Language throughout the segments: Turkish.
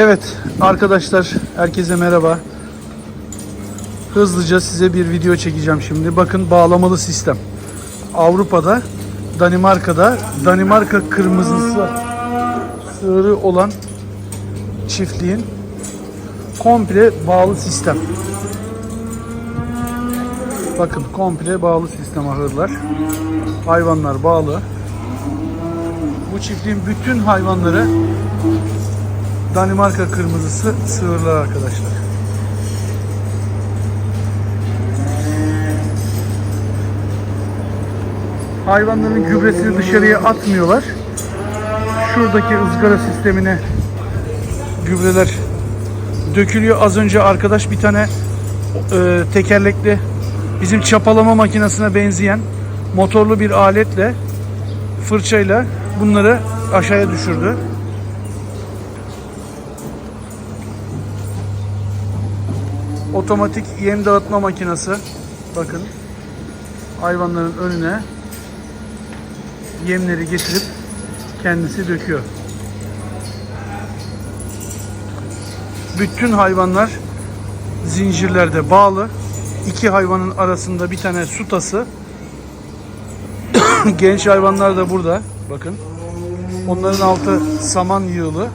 Evet arkadaşlar herkese merhaba. Hızlıca size bir video çekeceğim şimdi. Bakın bağlamalı sistem. Avrupa'da, Danimarka'da Danimarka kırmızısı sığırı olan çiftliğin komple bağlı sistem. Bakın komple bağlı sistem ahırlar. Hayvanlar bağlı. Bu çiftliğin bütün hayvanları Danimarka kırmızısı sığırlar arkadaşlar. Hayvanların gübresini dışarıya atmıyorlar. Şuradaki ızgara sistemine gübreler dökülüyor. Az önce arkadaş bir tane e, tekerlekli bizim çapalama makinesine benzeyen motorlu bir aletle fırçayla bunları aşağıya düşürdü. Otomatik yem dağıtma makinesi. Bakın. Hayvanların önüne yemleri getirip kendisi döküyor. Bütün hayvanlar zincirlerde bağlı. İki hayvanın arasında bir tane su tası. Genç hayvanlar da burada. Bakın. Onların altı saman yığılı.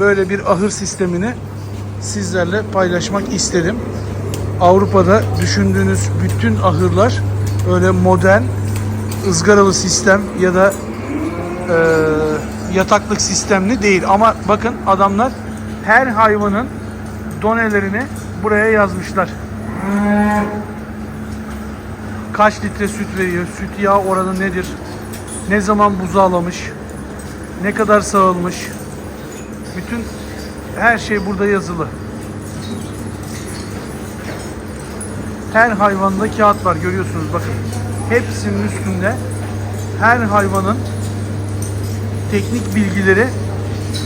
Böyle bir ahır sistemini sizlerle paylaşmak istedim. Avrupa'da düşündüğünüz bütün ahırlar öyle modern ızgaralı sistem ya da e, yataklık sistemli değil. Ama bakın adamlar her hayvanın donelerini buraya yazmışlar. Kaç litre süt veriyor, süt yağı oranı nedir, ne zaman buzağlamış, ne kadar sağılmış, bütün her şey burada yazılı. Her hayvanda kağıt var görüyorsunuz bakın. Hepsinin üstünde her hayvanın teknik bilgileri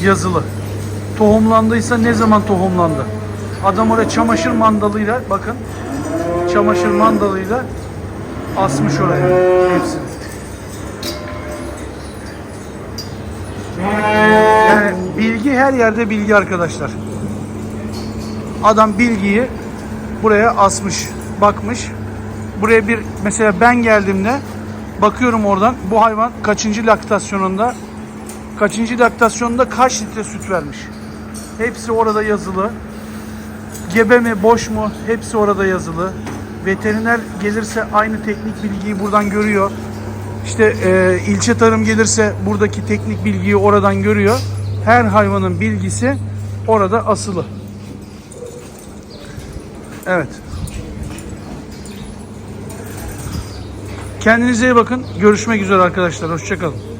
yazılı. Tohumlandıysa ne zaman tohumlandı? Adam oraya çamaşır mandalıyla bakın çamaşır mandalıyla asmış oraya hepsini. Her yerde bilgi arkadaşlar. Adam bilgiyi buraya asmış, bakmış. Buraya bir mesela ben geldiğimde bakıyorum oradan bu hayvan kaçıncı laktasyonunda kaçıncı laktasyonunda kaç litre süt vermiş. Hepsi orada yazılı. Gebe mi, boş mu? Hepsi orada yazılı. Veteriner gelirse aynı teknik bilgiyi buradan görüyor. İşte e, ilçe tarım gelirse buradaki teknik bilgiyi oradan görüyor. Her hayvanın bilgisi orada asılı. Evet. Kendinize iyi bakın. Görüşmek üzere arkadaşlar. Hoşçakalın.